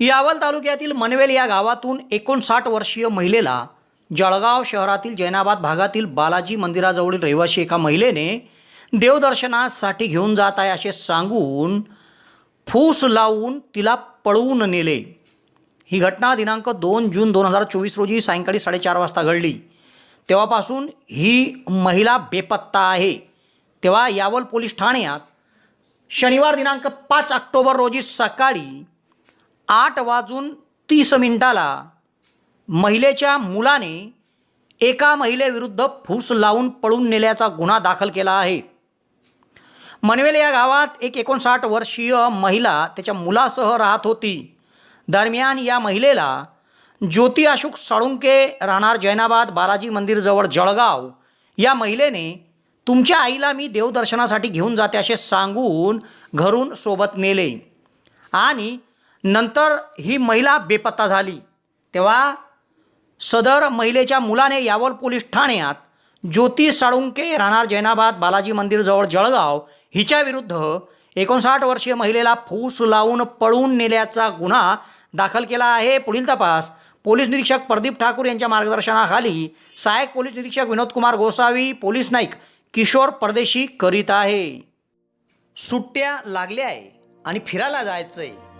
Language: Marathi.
यावल तालुक्यातील मनवेल या गावातून एकोणसाठ वर्षीय महिलेला जळगाव शहरातील जैनाबाद भागातील बालाजी मंदिराजवळील रहिवासी एका महिलेने देवदर्शनासाठी घेऊन जात आहे असे सांगून फूस लावून तिला पळवून नेले. ही घटना दिनांक दोन जून दोन हजार चोवीस रोजी सायंकाळी साडेचार वाजता घडली. तेव्हापासून ही महिला बेपत्ता आहे. तेव्हा यावल पोलीस ठाण्यात शनिवार दिनांक पाच ऑक्टोबर रोजी सकाळी आठ वाजून तीस मिनिटाला महिलेच्या मुलाने एका महिलेविरुद्ध फूस लावून पळून नेल्याचा गुन्हा दाखल केला आहे. मनवेल या गावात एक एकोणसाठ वर्षीय महिला त्याच्या मुलासह राहत होती. दरम्यान या महिलेला ज्योती अशोक साळुंके राहणार जैनाबाद बालाजी मंदिरजवळ जळगाव या महिलेने तुमच्या आईला मी देवदर्शनासाठी घेऊन जाते असे सांगून घरून सोबत नेले. आणि नंतर ही महिला बेपत्ता झाली. तेव्हा सदर महिलेच्या मुलाने यावल पोलीस ठाण्यात ज्योती साळुंके राहणार जैनाबाद बालाजी मंदिरजवळ जळगाव हिच्याविरुद्ध एकोणसाठ वर्षीय महिलेला फूस लावून पळून नेल्याचा गुन्हा दाखल केला आहे. पुढील तपास पोलीस निरीक्षक प्रदीप ठाकूर यांच्या मार्गदर्शनाखाली सहाय्यक पोलीस निरीक्षक विनोदकुमार गोसावी पोलीस नाईक किशोर परदेशी करीत आहे. सुट्ट्या लागल्या आहे आणि फिरायला जायचं आहे